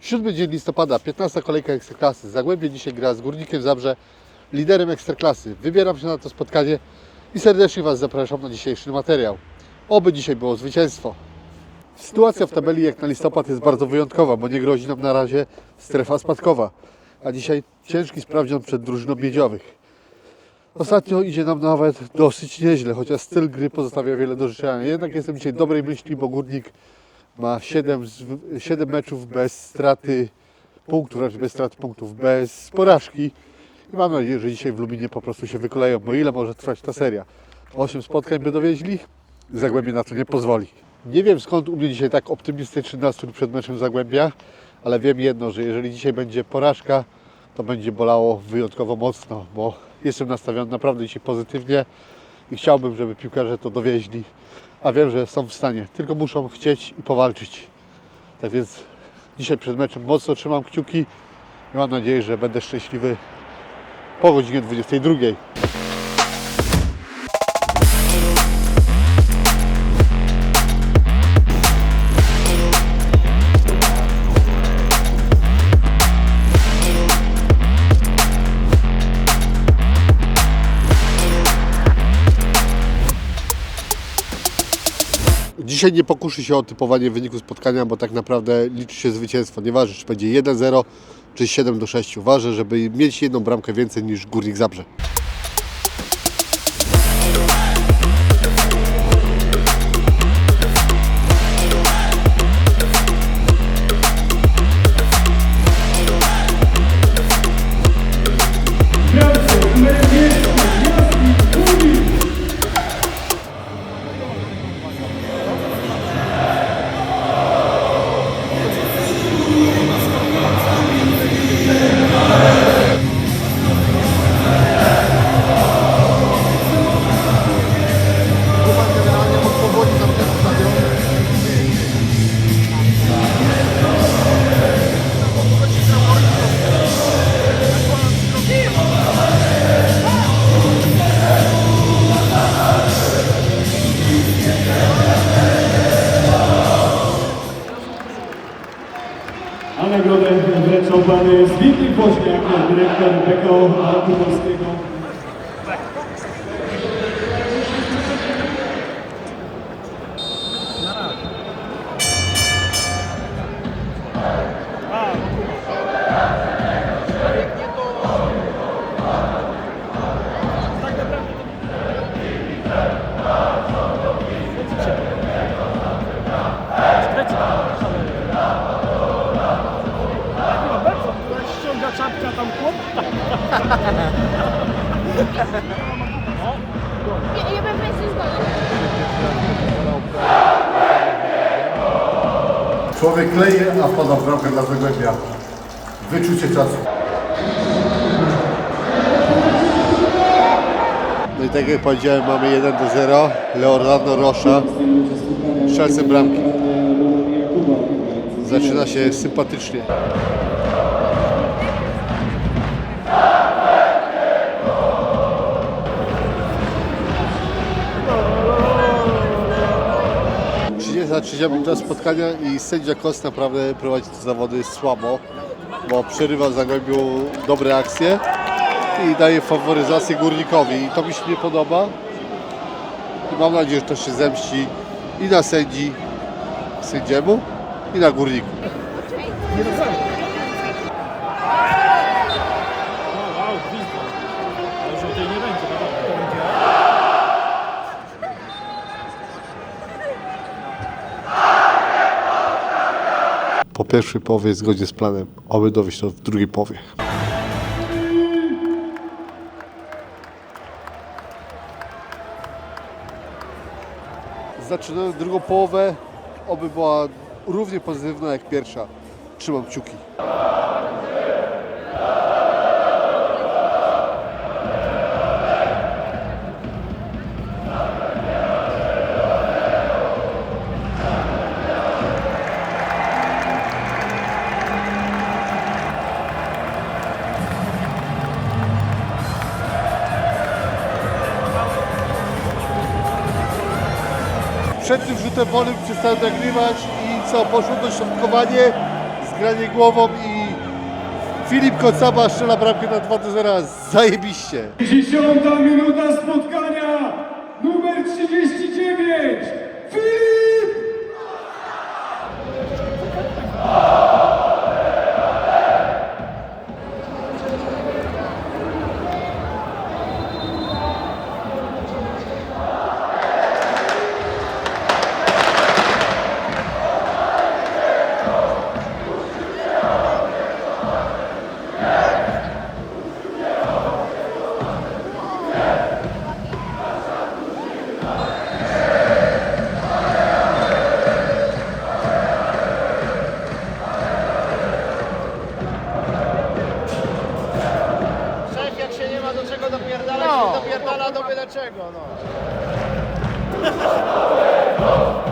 Siódmy dzień listopada, 15 kolejka Ekstraklasy. Zagłębie dzisiaj gra z Górnikiem Zabrze, liderem Ekstraklasy. Wybieram się na to spotkanie i serdecznie Was zapraszam na dzisiejszy materiał. Oby dzisiaj było zwycięstwo. Sytuacja w tabeli jak na listopad jest bardzo wyjątkowa, bo nie grozi nam na razie strefa spadkowa. A dzisiaj ciężki sprawdzian przed drużyną miedziowych. Ostatnio idzie nam nawet dosyć nieźle, chociaż styl gry pozostawia wiele do życzenia. Jednak jestem dzisiaj dobrej myśli, bo Górnik ma 7, 7 meczów bez straty punktów, raczej bez straty punktów, bez porażki. I mam nadzieję, że dzisiaj w Lubinie po prostu się wykoleją, bo ile może trwać ta seria? 8 spotkań by dowieźli? Zagłębie na to nie pozwoli. Nie wiem skąd u mnie dzisiaj tak optymistyczny nastrój przed meczem Zagłębia, ale wiem jedno, że jeżeli dzisiaj będzie porażka, to będzie bolało wyjątkowo mocno, bo jestem nastawiony naprawdę dzisiaj pozytywnie i chciałbym, żeby piłkarze to dowieźli, a wiem, że są w stanie, tylko muszą chcieć i powalczyć. Tak więc dzisiaj przed meczem mocno trzymam kciuki i mam nadzieję, że będę szczęśliwy po godzinie 22. Dzisiaj nie pokuszy się o typowanie wyniku spotkania, bo tak naprawdę liczy się zwycięstwo. Nieważne, czy będzie 1-0, czy 7 do 6. Ważne, żeby mieć jedną bramkę więcej niż Górnik Zabrze. Pošty jako direktor Beko a Kupovského. Ja, ja bym się. Człowiek kleje, a wpada w bramkę dla Zagłębia. Wyczucie czasu. No i tak jak powiedziałem, mamy 1 do 0. Leonardo Rocha, strzelcem bramki. Zaczyna się sympatycznie. Za trzecia minuta spotkania i sędzia Kos naprawdę prowadzi te zawody słabo, bo przerywa Zagłębiu dobre akcje i daje faworyzację Górnikowi i to mi się nie podoba i mam nadzieję, że to się zemści i na sędzi sędziemu i na Górniku. O, wow, gwizdek. Ale żółtej nie będzie, no dobra, to będzie. Po pierwszej połowie zgodnie z planem, aby dowieść to w drugiej połowie. Zaczynamy drugą połowę, oby była równie pozytywna jak pierwsza. Trzymam kciuki. Przed tym rzutem wolnym przestałem nagrywać i co, poszło dośrodkowanie, granie głową i Filip Kocaba strzela bramkę na 2 do 0. Zajebiście. Dziesiąta minuta spotkania, numer 39, do byle czego, no.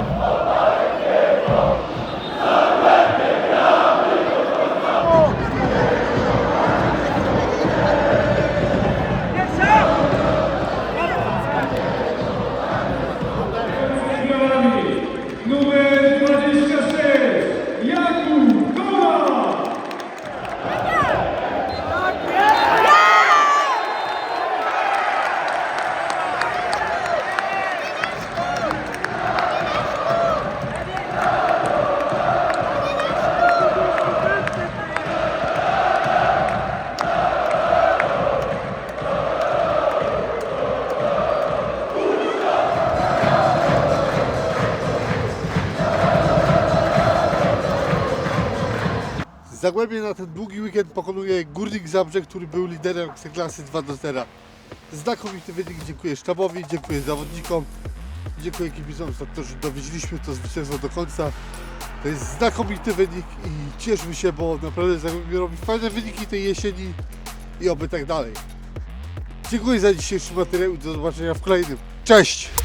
Zagłębie na ten długi weekend pokonuje Górnik Zabrze, który był liderem klasy 2 do 0. Znakomity wynik, dziękuję sztabowi, dziękuję zawodnikom, dziękuję kibicom za to, że dowiedzieliśmy to zwycięstwo do końca. To jest znakomity wynik i cieszmy się, bo naprawdę Zagłębie robi fajne wyniki tej jesieni i oby tak dalej. Dziękuję za dzisiejszy materiał i do zobaczenia w kolejnym. Cześć!